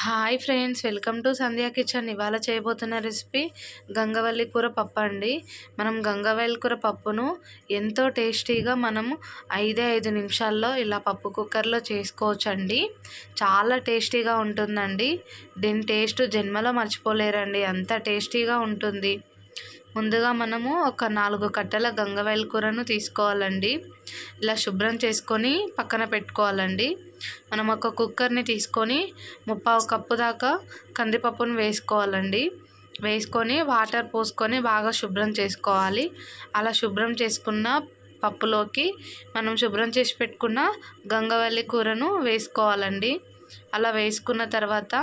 Hi friends welcome to Sandhya kitchen. ఇవాళ చేయబోతున్న recipe గంగవల్లి కూర పప్పు అండి. మనం గంగవల్లి కూర పప్పును ఎంతో టేస్టీగా మనము ఐదే ఐదు నిమిషాల్లో ఇలా పప్పు కుక్కర్లో చేసుకోవచ్చండి. చాలా టేస్టీగా ఉంటుందండి. దీని టేస్ట్ జన్మలో మర్చిపోలేరండి. అంత టేస్టీగా ఉంటుంది. ముందుగా మనము ఒక నాలుగు కట్టల గంగవాయల కూరను తీసుకోవాలండి. ఇలా శుభ్రం చేసుకొని పక్కన పెట్టుకోవాలండి. మనం ఒక కుక్కర్ని తీసుకొని ముప్పావు కప్పు దాకా కందిపప్పును వేసుకోవాలండి. వేసుకొని వాటర్ పోసుకొని బాగా శుభ్రం చేసుకోవాలి. అలా శుభ్రం చేసుకున్న పప్పులోకి మనం శుభ్రం చేసి పెట్టుకున్న గంగవల్లి కూరను వేసుకోవాలండి. అలా వేసుకున్న తర్వాత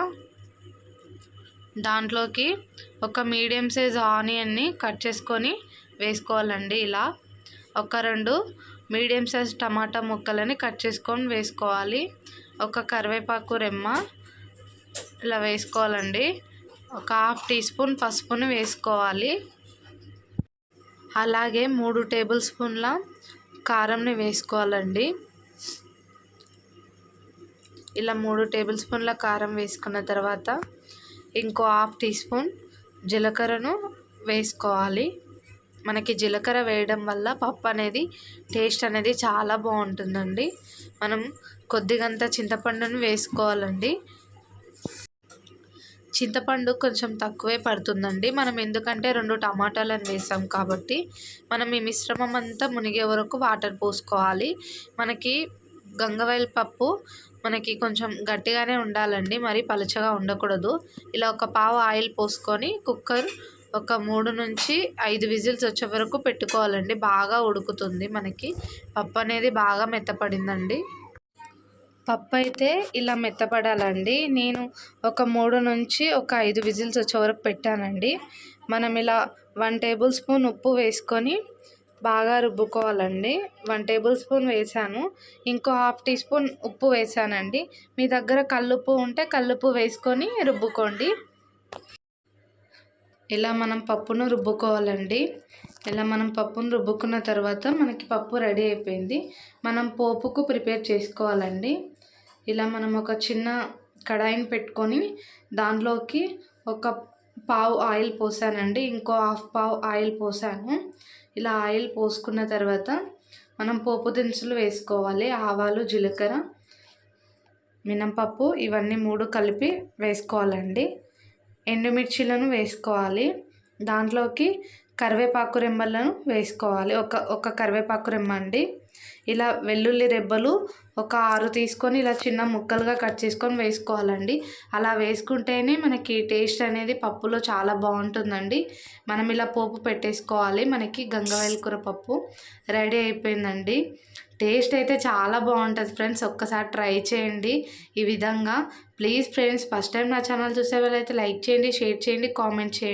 దాంట్లోకి ఒక మీడియం సైజ్ ఆనియన్ని కట్ చేసుకొని వేసుకోవాలండి ఇలా. ఒక రెండు మీడియం సైజ్ టమాటా ముక్కలని కట్ చేసుకొని వేసుకోవాలి. ఒక కరివేపాకు రెమ్మ ఇలా వేసుకోవాలండి. ఒక హాఫ్ టీ స్పూన్ పసుపుని వేసుకోవాలి. అలాగే మూడు టేబుల్ స్పూన్ల కారంని వేసుకోవాలండి. ఇలా మూడు టేబుల్ స్పూన్ల కారం వేసుకున్న తర్వాత ఇంకో హాఫ్ టీ స్పూన్ జీలకర్రను వేసుకోవాలి. మనకి జీలకర్ర వేయడం వల్ల పప్పు అనేది టేస్ట్ అనేది చాలా బాగుంటుందండి. మనం కొద్దిగంత చింతపండును వేసుకోవాలండి. చింతపండు కొంచెం తక్కువే పడుతుందండి. మనం ఎందుకంటే రెండు టమాటాలను వేసాం కాబట్టి మనం ఈ మిశ్రమం అంతా మునిగే వరకు వాటర్ పోసుకోవాలి. మనకి గంగవైల్ పప్పు మనకి కొంచెం గట్టిగానే ఉండాలండి మరి పలుచగా ఉండకూడదు. ఇలా ఒక పావు ఆయిల్ పోసుకొని కుక్కర్ ఒక మూడు నుంచి ఐదు విజిల్స్ వచ్చే వరకు పెట్టుకోవాలండి. బాగా ఉడుకుతుంది మనకి. పప్పు అనేది బాగా మెత్తపడిందండి. పప్పు అయితే ఇలా మెత్తపడాలండి. నేను ఒక మూడు నుంచి ఒక ఐదు విజిల్స్ వచ్చే వరకు పెట్టానండి. మనం ఇలా వన్ టేబుల్ స్పూన్ ఉప్పు వేసుకొని బాగా రుబ్బుకోవాలండి. వన్ టేబుల్ స్పూన్ వేసాను. ఇంకో హాఫ్ టీ స్పూన్ ఉప్పు వేసానండి. మీ దగ్గర కల్లుప్పు ఉంటే కల్లుప్పు వేసుకొని రుబ్బుకోండి. ఇలా మనం పప్పును రుబ్బుకోవాలండి. ఇలా మనం పప్పును రుబ్బుకున్న తర్వాత మనకి పప్పు రెడీ అయిపోయింది. మనం పోపుకు ప్రిపేర్ చేసుకోవాలండి. ఇలా మనం ఒక చిన్న కడాయిని పెట్టుకొని దాంట్లోకి ఒక పావు ఆయిల్ పోసానండి. ఇంకో హాఫ్ పావు ఆయిల్ పోసాను. ఇలా ఆయిల్ పోసుకున్న తర్వాత మనం పోపు దినుసులు వేసుకోవాలి ఆవాలు జీలకర్ర మినపప్పు ఇవన్నీ మూడు కలిపి వేసుకోవాలండి. ఎండుమిర్చీలను వేసుకోవాలి. దాంట్లోకి కరివేపాకు రెమ్మలను వేసుకోవాలి. ఒక ఒక కరివేపాకు రెమ్మ అండి ఇలా వెల్లుల్లి రెబ్బలు ఒక ఆరు తీసుకొని ఇలా చిన్న ముక్కలుగా కట్ చేసుకొని వేసుకోవాలండి. అలా వేసుకుంటేనే మనకి టేస్ట్ అనేది పప్పులో చాలా బాగుంటుందండి. మనం ఇలా పోపు పెట్టేసుకోవాలి. మనకి గంగవేల కూర పప్పు రెడీ అయిపోయిందండి. టేస్ట్ అయితే చాలా బాగుంటుంది ఫ్రెండ్స్. ఒక్కసారి ట్రై చేయండి ఈ విధంగా. ప్లీజ్ ఫ్రెండ్స్ ఫస్ట్ టైం నా ఛానల్ చూసే వాళ్ళైతే లైక్ చేయండి షేర్ చేయండి కామెంట్ చేయండి.